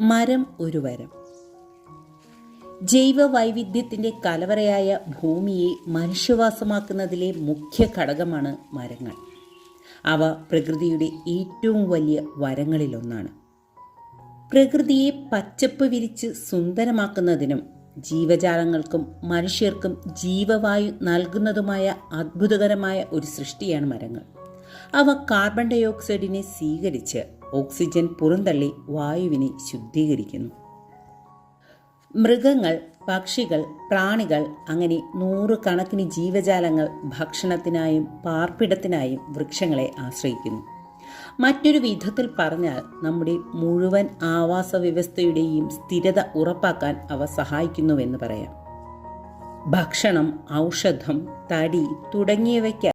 മരം ഒരു വരം. ജൈവ വൈവിധ്യത്തിന്റെ കലവറയായ ഭൂമിയെ മനുഷ്യവാസമാക്കുന്നതിലെ മുഖ്യ ഘടകമാണ് മരങ്ങൾ. അവ പ്രകൃതിയുടെ ഏറ്റവും വലിയ വരങ്ങളിലൊന്നാണ്. പ്രകൃതിയെ പച്ചപ്പ് വിരിച്ച് സുന്ദരമാക്കുന്നതിനും ജീവജാലങ്ങൾക്കും മനുഷ്യർക്കും ജീവവായു നൽകുന്നതുമായ അത്ഭുതകരമായ ഒരു സൃഷ്ടിയാണ് മരങ്ങൾ. അവ കാർബൺ ഡൈ ഓക്സൈഡിനെ സ്വീകരിച്ച് ഓക്സിജൻ പുറന്തള്ളി വായുവിനെ ശുദ്ധീകരിക്കുന്നു. മൃഗങ്ങൾ പക്ഷികൾ പ്രാണികൾ അങ്ങനെ നൂറുകണക്കിന് ജീവജാലങ്ങൾ ഭക്ഷണത്തിനായും പാർപ്പിടത്തിനായും വൃക്ഷങ്ങളെ ആശ്രയിക്കുന്നു. മറ്റൊരു വിധത്തിൽ പറഞ്ഞാൽ നമ്മുടെ മുഴുവൻ ആവാസ വ്യവസ്ഥയുടെയും സ്ഥിരത ഉറപ്പാക്കാൻ അവ സഹായിക്കുന്നുവെന്ന് പറയാം. ഭക്ഷണം ഔഷധം തടി തുടങ്ങിയവയ്ക്ക്